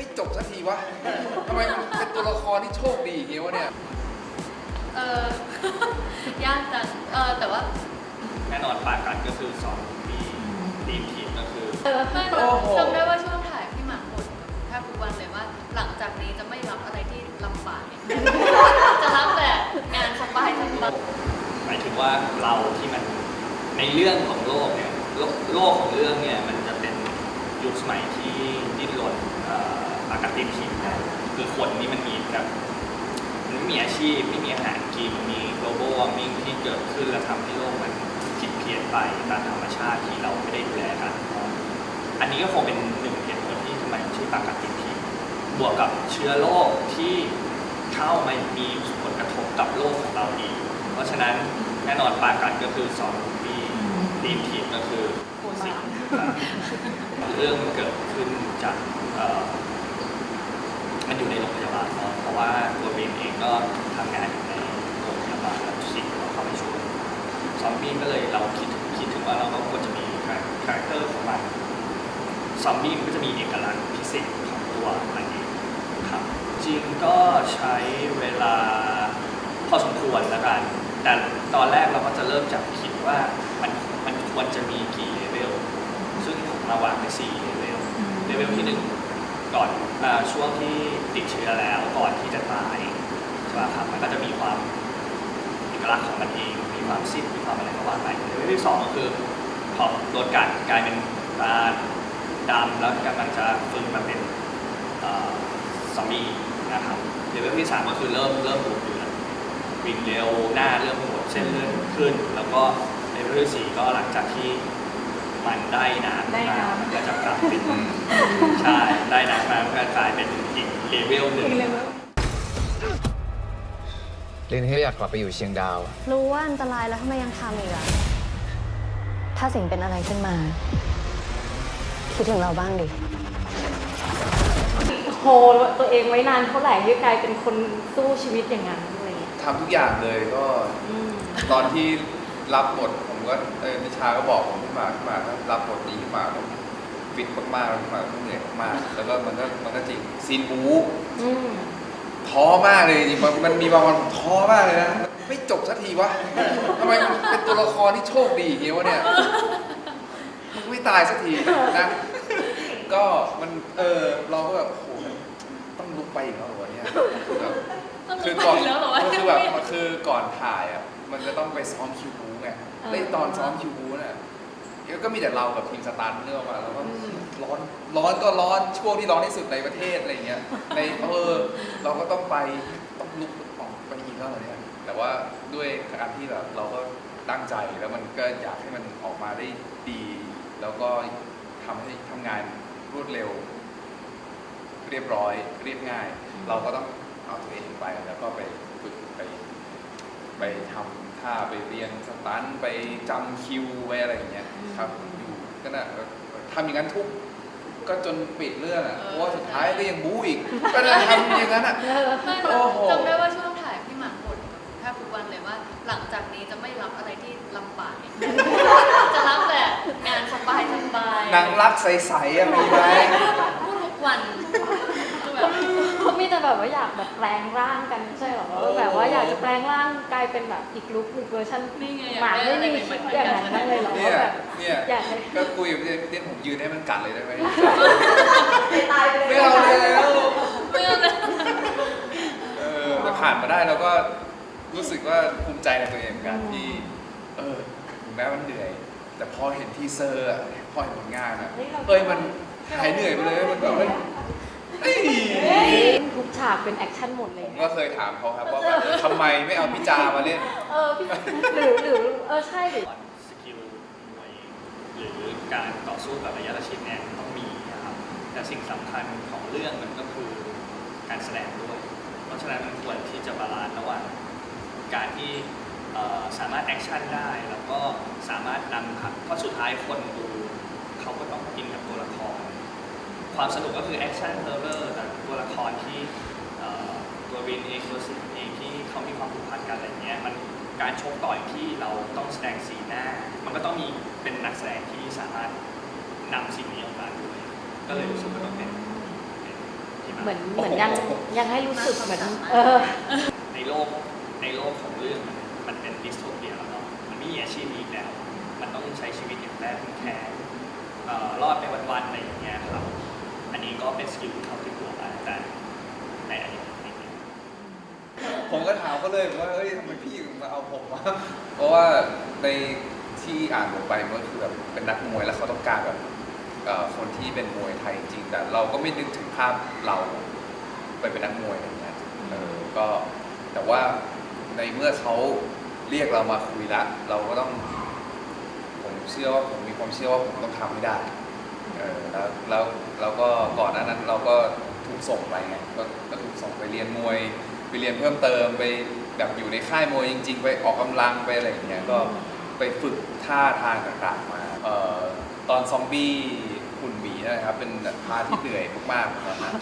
ไม่จบสักทีวะทำไมมันเป็นตัวละครที่โชคดีอย่างเงี้ยวะเนี่ย เออ ยากจังเออแต่ว่าแน่นอนปากันก็คือสองปีทีมทีมก็คือ เออไม่โอ้โห จำได้ว่าช่วงถ่ายพี่หมากบ่นแทบทุกวันเลยว่า หลังจากนี้จะไม่รับอะไรที่ลำบากอีกจะรับแต่งานสบายสบายหมายถึงว่าเราที่มันในเรื่องของโลกเนี่ยโลกโลกของเรื่องเนี่ยมันจะเป็น ยุคสมัยที่ดิ้นรนอ่อปากติทีมนะคือคนนี่มันมีแบบมันไม่มีอาชีพไม่มีอาหารกินมี global warming ที่เกิดขึ้นและทำให้โลกมันผิดเพี้ยนไปตามธรรมชาติที่เราไม่ได้ดูแลกัน อันนี้ก็คงเป็นหนึ่งเหตุผลที่ทำไมมันชื่อปากกัดติดทีบวกกับเชื้อโรคที่เข้ามามีผลกระทบกับโลกของเราอีก เพราะฉะนั้นแน่นอนปากันก็คือสองปีทีมทีมก็คือ สิงเรื่องมันเกิดขึ้นจากเอ่อมันอยู่ในโรงพยาบาลเนาะเพราะว่าตัวเบนเองก็ทำงานอยู่ในโรงพยาบาลแล้วสิ่งเราเข้าไปช่วยซอมบี้ก็เลยเราคิดถึงคิดถึงว่าเราก็ควรจะมีคาแรคเตอร์ของมันซอมบี้มันก็จะมีเอกลักษณ์พิเศษของตัวมันเองครับจริงก็ใช้เวลาพอสมควรแล้วกันแต่ตอนแรกเราก็จะเริ่มจากคิดว่ามันมันควรจะมีกี่ เลเวลซึ่งผมมาวางไปสี่เลเวลเลเวลที่หนึ่งก่อนอาช่วงที่ติดเชื้อแล้วก่อนที่จะตายใช่ไหมครับมันก็จะมีความเอกลักษณ์ของมันเองมีความซิดมีความอะไรก็ว่าไปเลเวลที่สองก็คือพอโดนกัดกลายเป็นตาดำแล้วกำลังจะฟื้นมาเป็นเอ่อซอมบี้นะครับเลเวลที่สามก็คือเริ่มเริ่มบุกอยู่แล้ววิ่งเร็วหน้าเริ่มหดเส้นเลือดขึ้น แล้วก็เลเวลที่สี่ก็หลังจากที่ มันได้น้ำได้น้ำมันก็จะกลับเป็นใช่ได้น้ำมามันก็กลายเป็นอีกเลเวลหนึ่งอีกเลเวลลินให้อยากกลับไปอยู่เชียงดาว รู้ว่าอันตรายแล้วทำไมยังทำอีกอะถ้าสิ่งเป็นอะไรขึ้นมา คิดถึงเราบ้างดิ โฮตัวเองไว้นานเท่าไหร่ที่กลายเป็นคนสู้ชีวิตอย่างนั้นอะไรอย่างเงี้ยทำทุกอย่างเลยก็อืม ตอนที่รับบทผม ก็เออนิชาก็บอกผมขึ้นมาขึ้นมาถ้ารับบทนี้ขึ้นมาต้องฟิตมากๆแล้วขึ้นมาต้องเหนื่อยมากๆแล้วก็มันก็มันก็จริงซีนบู๊อืมท้อมากเลยจริงๆมันมันมีบางวันผมท้อมากเลยนะมันไม่จบสักทีวะทำไมมันเป็นตัวละครที่โชคดีอย่างเงี้ยวะเนี่ยมันไม่ตายสักทีนะก็มันเออเราก็แบบโอ้โหต้องลุกไปอีกแล้วเหรอวะเนี่ยแบบต้องคือไปก่อนแล้วเหรอวะคือแบบคือก่อนถ่ายอะมันจะต้องไปซ้อมคิวบูไง แล้วไอ้ตอนซ้อมคิวบูเนี่ยก็มีแต่เรากับทีมสตาร์เรื่องมาแล้วก็ร้อนร้อนก็ร้อนช่วงที่ร้อนที่สุดในประเทศอะไรเงี้ยในเออเราก็ต้องไปต้องลุกออกไปอีกแล้วเหรอเนี่ยแต่ว่าด้วยการที่แบบเราก็ตั้งใจแล้วมันก็อยากให้มันออกมาได้ดี แล้วก็ทำให้ทำงานรวดเร็ว เรียบร้อย เรียบง่าย เราก็ต้องเอาตัวเองไปแล้วก็ไปฝึกไปไปทำ ท่าไปเรียนสตันท์ไปจำคิวไปอะไรอย่างเงี้ยครับอยู่ก็น่ะทำอย่างนั้นทุกก็จนปิดเรื่องอะเพราะว่าสุดท้ายก็ยังบู๊อีก ก็น่ะทำอย่างนั้นอะไม่โอ้โหจำได้ว่าช่วงถ่ายพี่หมากบ่นแทบทุกวันเลยว่า หลังจากนี้จะไม่รับอะไรที่ลำบากอีกจะรับแต่งานสบายสบายนางรักใสๆอะมีไหมพูดทุกวันคือแบบเขามีแต่แบบว่าอยากแบบแปลงร่างกันไม่ใช่เหรอว่าแบบว่าอยากจะแปลงร่างกลายเป็นแบบอีกลุคอีกเวอร์ชันนี่ไงหมาไม่มีคิดอย่างนั้นบ้างเลยเหรอเนี่ว่ายแบบเนี่ยอยากให้ก็คุยกับพี่เด่นผมยืนให้มันกัดเลยได้ไหม ตายไปเลยไม่เอาแล้วไม่เอาเลยเออแต่ผ่านมาได้เราก็รู้สึกว่าภูมิใจในตัวเองเหมือนกันที่ เออถึงแม้มันเหนื่อย แต่พอเห็นทีเซอร์อะพอเห็นผลงานอะเอ้ยมันหายเหนื่อยไปเลยมันแบบเฮ้ยเอ้ยทุก ฉากเป็นแอคชั่นหมดเลผย มก็เคยถามเขาครับว่าแบบทำไมไม่เอาพิจามาเล่น เออพี่หรือหรือเออใช่หรือ สกิลมวยหรือการต่อสู้แบบระยะประชิดเนี่ยต้องมีนะครับแต่สิ่งสำคัญของเรื่องมันก็คือการแสดงด้วย เพราะฉะนั้นมันควรที่จะบาลานซ์ระหว่างการที่เอ่อสามารถแอคชั่นได้ แล้วก็สามารถนำครับเพราะสุดท้ายคนดูเขาก็ต้องกินกับตัวละคร ความสนุกก็คือแอคชั่นเฮอร์เรอร์แต่ตัวละครที่เอ่อ ตัววินเองตัวสิเองที่เขามีความผูกพันกันอะไรเงี้ยมันการชกต่อยที่เราต้องแสดงสีหน้า มันก็ต้องมีเป็นนักแสดงที่สามารถนำสิ่งนี้ออกมาด้วยก็เลยรู้สึกว่าต้องเป็นเป็นเหมือนเหมือนยังยังให้รู้สึกเหมือนเออในโลกในโลกของเรื่องมันมันเป็นดิสโทเปียแล้วเนาะมันไม่มีอาชีพนี้อีกแล้ว มันต้องใช้ชีวิตอย่างแรกแค่เอ่อรอดไปวันๆอะไรอย่างเงี้ยครับ อันนี้ก็เป็นสกิลที่เขาติดตัวมาแต่ในอดีตนิดนึง ผมก็ถามเขาเลยว่าเอ้ยทำไมพี่ถึงมาเอาผมวะเพราะว่าในที่อ่านบทไปมันก็คือแบบเป็นนักมวยแล้วเขาต้องการแบบเอ่อคนที่เป็นมวยไทยจริงแต่เราก็ไม่นึกถึงภาพเราไปเป็นนักมวยอย่างเงี้ยเออก็แต่ว่าในเมื่อเขาเรียกเรามาคุยละเราก็ต้อง ผมเชื่อว่าผมมีความเชื่อว่าผมต้องทำให้ได้เออแล้วแล้วแล้วก็ก่อนหน้านั้นเราก็ถูกส่งไปไงก็ก็ถูกส่งไปเรียนมวย ไปเรียนเพิ่มเติมไปแบบอยู่ในค่ายมวยจริง ๆ ไปออกกำลังไปอะไรอย่างเงี้ยก็ไปฝึกท่าทางต่างๆมาเอ่อตอนซอมบี้หุ่นหมีนะครับเป็นพาร์ทที่เหนื่อยมากๆตอนนั้น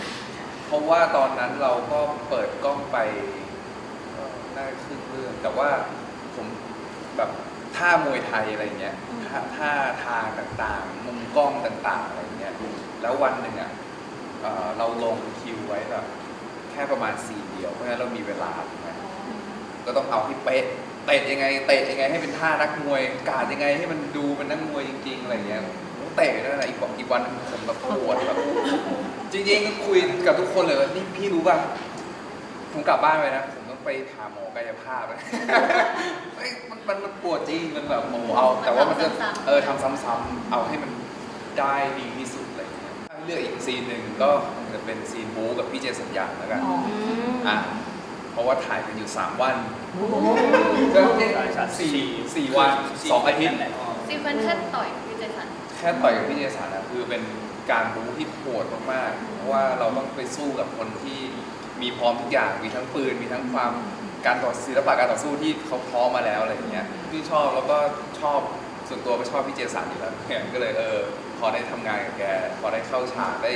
เพราะว่าตอนนั้นเราก็เปิดกล้องไปก็น่าจะครึ่งเรื่องแต่ว่าผมแบบท่ามวยไทยอะไรอย่างเงี้ยท่าท่าทางต่างๆ มุมกล้องต่างๆอะไรอย่างเงี้ยแล้ววันหนึ่งอะเอ่อเราลงคิวไว้แบบแค่ประมาณสี่เดียวเพราะฉะนั้นเรามีเวลาถูกไหมก็ต้องเอาให้เป๊ะเตะยังไงเตะยังไงให้เป็นท่านักมวยการยังไงให้มันดูเป็นนักมวยจริง ๆ อะไรเงี้ยเตะนั่นแหละอีกวันอีกวันผมแบบปวดแบบจริงๆก็คุยกับทุกคนเลยว่านี่พี่รู้ป่ะผมกลับบ้านไปนะผมต้องไปหาหมอกายภาพนะเฮ้ยมันมันมันปวดจริงมันแบบโมเอา แต่ว่ามันจะเออทำซ้ำๆเอาให้มันได้ดีที่สุด เงี้ยเลือกอีกซีนหนึ่งก็คงจะเป็นซีนบู๊กับพี่เจสัญญาแล้วกันอะเพราะว่าถ่ายกันอยู่สามวันก็สี่สี่วันสองอาทิตย์แหละซีเควนต์แค่ต่อยพี่เจสันแค่ต่อยกับพี่เจสันนะคือเป็นการบู๊ที่โหดมากๆเพราะว่าเราต้องไปสู้กับคนที่มีพร้อมทุกอย่างมีทั้งปืนมีทั้งความการต่อศิลปะการต่อสู้ที่เขาพร้อมมาแล้วอะไรอย่างเงี้ยพี่ชอบแล้วก็ชอบ ส่วนตัวก็ชอบพี่เจสันอยู่แล้วเนี่ยก็เลยเออพอได้ทำงานกับแก พอได้เข้าฉากได้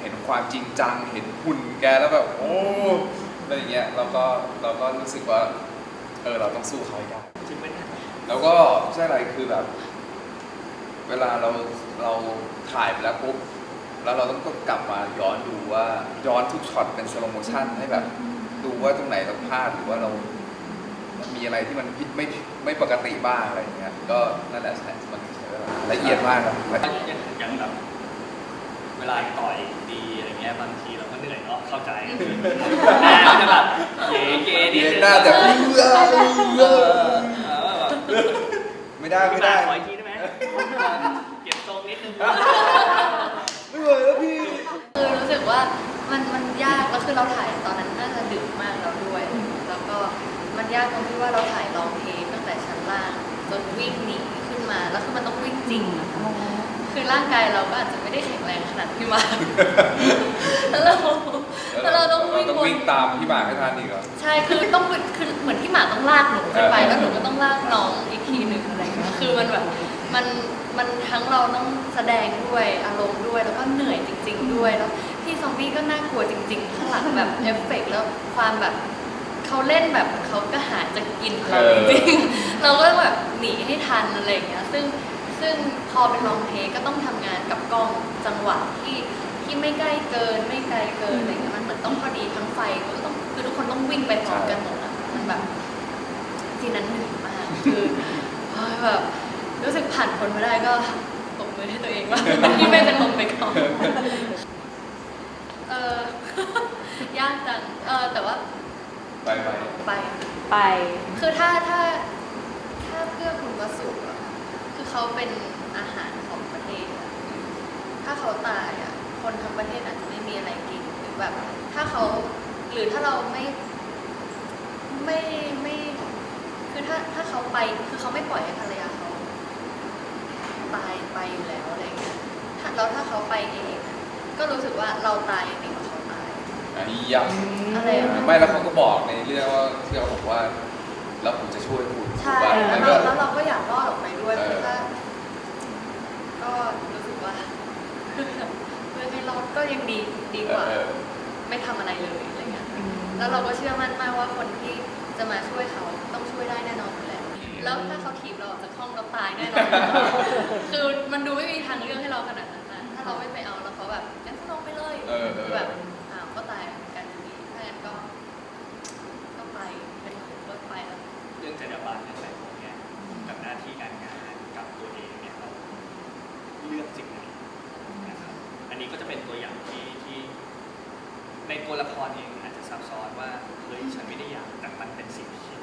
เห็นความจริงจัง เห็นหุ่นแกแล้วแบบโอ้อะไรอย่างเงี้ยเราก็เราก็รู้สึกว่าเออเราต้องสู้เขาให้ได้ จริงไหมเนี่ยแล้วก็ใช่อะไรคือแบบ เวลาเราเราถ่ายไปแล้วปุ๊บแล้วเราต้องก็กลับมาย้อนดูว่าย้อนทุกช็อตเป็นสโลโมชันให้แบบ ดูว่าตรงไหนเราพลาดหรือว่าเรา มันมีอะไรที่มันผิดไม่ไม่ปกติบ้างอะไรอย่างเงี้ยก็นั่นแหละใช่มันใช้เวลาละเอียดมากครับละอย่างเอียดอย่างแบบเวลาต่อยดีอะไรเงี้ยบางทีเราก็เหนื่อยเนาะเข้าใจแต่มันจะแบบเก๋เก๋นิดเย็นนึงหน้าแต่เอเอื้ออเอื้อเออแบบไม่ได้ไม่ได้ได้ขออีกทีได้ไหมเก็บทรงนิดนึง ไม่ไหวแล้วพี่ คือรู้สึกว่ามันมันยากแล้วคือเราถ่ายตอนนั้นน่าจะดึกมากแล้วด้วยแล้วก็มัน ยากตรงที่ว่าเราถ่ายลองเทคตั้งแต่ชั้นล่างจนวิ่งหนีขึ้นมา แล้วคือมันต้องวิ่งจริงอะคือร่างกายเราก็อาจจะไม่ได้แข็งแรงขนาดพี่มาร์คแล้วเราแล้วเราต้องวิ่งต้องวน วิ่งตามพี่หมากให้ทันอีกเหรอ ใช่ คือต้องเป็นคือเหมือนที่หมาต้องลากหนูขึ้นไปแล้วหนูก็ต้องลากน้องอีกทีหนึ่งอะไรเงี้ย คือมันแบบ มัน มันทั้งเราต้องแสดงด้วย อารมณ์ด้วย แล้วก็เหนื่อยจริง ๆ ด้วย แล้วพี่ซอมบี้ก็น่ากลัวจริง ๆ ข้างหลังแบบเอฟเฟกต์แล้วความแบบ เขาเล่นแบบเขาก็หาจะกินเราเออจริงๆเราก็ต้องแบบหนีให้ทันอะไรอย่างเงี้ยซึ่งซึ่งพอเป็นลองเทคก็ต้องทำงานกับกล้องจังหวะที่ที่ไม่ใกล้เกินไม่ไกลเกินอะไรเงี้ยมันเหมือนต้องพอดีทั้งไฟก็ต้องคือทุกคนต้องวิ่งไปพร้อมกันหมดอะมันแบบทีนั้นเหนื่อยมากคือเฮ้ยแบบรู้สึกผ่านพ้นมาได้ก็ปรบมือให้ตัวเองว่าที่ไม่เป็นลมไปก่อนเออยากจังเออแต่ว่า ไปไปไป ไป คือถ้าถ้าถ้าเพื่อคุณวสุอะคือเขาเป็นอาหารของประเทศอะถ้าเขาตายอะคนทั้งประเทศอาจจะไม่มีอะไรกินหรือแบบ ถ้าเขาหรือถ้าเราไม่ไม่ไม่คือถ้าถ้าเขาไปคือเขาไม่ปล่อยให้ภรรยาเขาตายไปอยู่แล้วอะไรเงี้ยถ้าแล้วถ้าเขาไปเองอะก็รู้สึกว่าเราตายยังดีกว่าเขาตาย อันนี้ย้ำอะไรอะไม่แล้วเขาก็บอกในเรื่องว่าที่เขาบอกว่า แล้วผมจะช่วยคุณใช่ถูกปะแล้วก็เราแล้วเราก็อยากรอดออกไปด้วยเออ เพื่อถ้าก็รู้สึกว่าเพื่อให้รอดก็ยังดีดีกว่า เออ ไม่ทำอะไรเลยอะไรเงี้ย แล้วเราก็เชื่อมั่นมากว่าคนที่จะมาช่วยเขาต้องช่วยได้แน่นอนอยู่แล้วแล้วถ้าเขาถีบเราออกจากห้องเราตายแน่นอน คือมันดูไม่มีทางเลือกให้เราขนาดนั้นนะถ้าเราไม่ไปเอาแล้วเขาแบบงั้นก็ลงไปเลยเออเออ แบบ เลือกสิ่งหนนะครับอันนี้ก็จะเป็นตัวอย่างที่ที่ ในตัวละครเองอาจจะซับซ้อนว่าเฮ้ยฉันไม่ได้อยากแต่มันเป็นสิ่งที่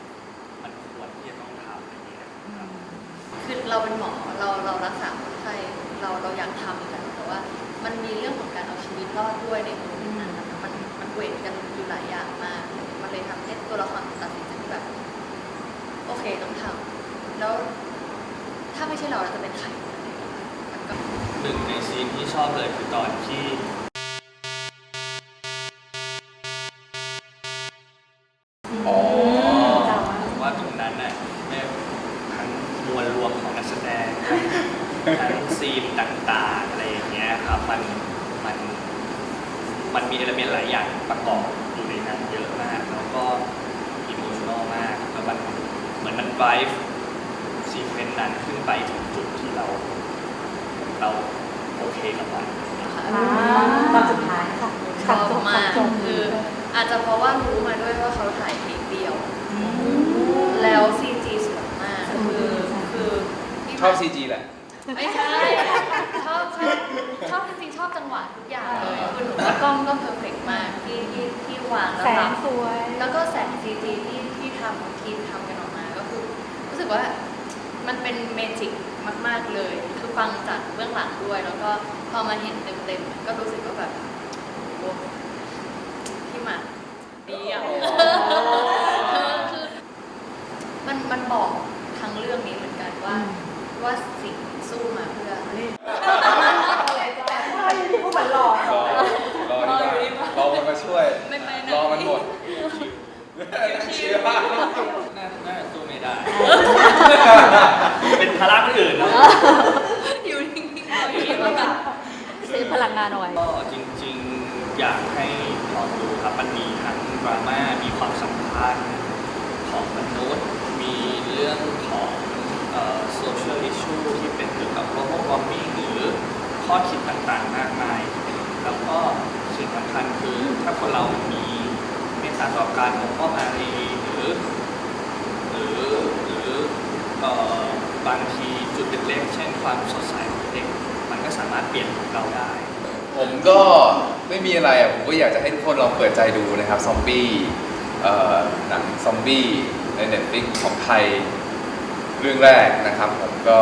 มันควรที่จะต้องทำอย่างนี้นะครับคือเราเป็นหมอเราเรารักษาคนไข้เราเราอยากทำอยู่แล้วแต่ว่า มันมีเรื่องของการเอาชีวิตรอดด้วยในมุมนั้นนะมันมันเวทกันอยู่หลายอย่างมากมันเลยทำให้ตัวละครตัดสินใจแบบ โอเคต้องทำแล้วถ้าไม่ใช่เราเราจะเป็นใคร หนึ่งในซีนที่ชอบเลยคือตอนที่อ๋อผมว่าตรงนั้นน่ะแม่ทั้งมวลรวมของนักแสดงทั้งทั้งซีนต่างๆอะไรอย่างเงี้ยครับมันมันมันมีเอลเมนต์หลายอย่างประกอบอยู่ในนั้นเยอะมากแล้วก็อิโมชั่นอลมากแล้วมันเหมือนมันไ i ฟ์ซีเควนต์นั้นขึ้นไปถึงจุดที่เรา เราโอเคกับมันตอนสุดท้ายค่ะชอบมากคือ อาจจะเพราะว่ารู้มาด้วยว่าเขาถ่ายเทคเดียว แล้วซีจีสวยมากคือคือที่ชอบ CG แหละไม่ใช่ชอบชอบชอบจริงๆชอบจังหวะทุกอย่างเลยคือหนูว่ากล้องก็เพอร์เฟกมากที่ที่ที่วางแล้วแสรังบสวย แล้วก็แสงซีจีที่ที่ทำทีมทำกันออกมาก็คือ รู้สึกว่ามันเป็นเมจิก มาก ๆเลย คือฟังจากเบื้องหลังด้วย แล้วก็พอมาเห็นเต็มๆก็รู้สึกว่าแบบโอ้พี่หมากดีอะคือคือมันมันบอกทั้งเรื่องนี้เหมือนกันว่า ว่าสิ่งสู้มาเพื่อ ผู้บันหล่อ รอรอดีกว่ารอมันมาช่วย ไม่ไปไหน รอมันหมดเชียร์มาก น่าน่าจะสู้ไม่ได้ เป็นภาระคนอื่นเนอะ อยู่นิ่งๆอยู่นิ่งๆแล้วกัน ซื้อพลังงานเอาไว้ ก็จริงๆ อยากให้ลองดูครับ มันมีทั้ง ดราม่ามีความสัมพันธ์ของมนุษย์ มีเรื่องของโซเชียลอิชชูที่เป็นเกี่ยวกับ global warming หรือข้อคิดต่างๆ มากมาย แล้วก็สิ่งสำคัญคือถ้าคนเรามีเมตตาต่อการของพ่ออารีหรือหรือหรือเอ่อบางทีจุดเล็กๆเช่นความสดใสของเด็กมันก็สามารถเปลี่ยนเราได้ ผมก็ไม่มีอะไรอะผมก็อยากจะให้ทุกคนลองเปิดใจดูนะครับซอมบี้หนังซอมบี้ใน Netflix ของไทยเรื่องแรกนะครับ ผมก็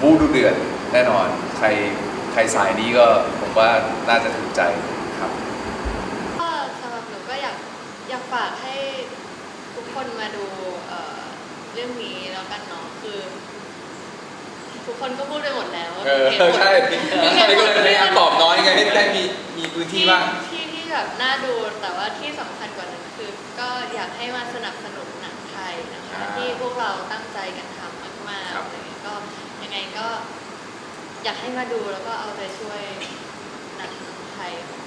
บูดูเดือดแน่นอน ใครใครสายนี้ก็ผมว่าน่าจะถูกใจครับ ก็สำหรับหนูก็อยากอยากฝากให้ทุกคนมาดูเอ่อเรื่องนี้แล้วกันเนาะคือ ทุกคนก็พูดไปหมดแล้วเออมีหตุผล ใช่มีเหตุนี่ผก็ลเลยพยายามตอบน้อยไงให้ได้มีมีพื้นที่บ้าง ที่ที่แบบน่าดูแต่ว่าที่สำคัญกว่านั้นคือ ก็อยากให้มาสนับสนุนหนังไทยนะคะ อ่าที่พวกเราตั้งใจกันทำมากๆครับ อะไรเงี้ยก็ยังไงก็ อยากให้มาดูแล้วก็เอาใจช่วยหนังไทยของ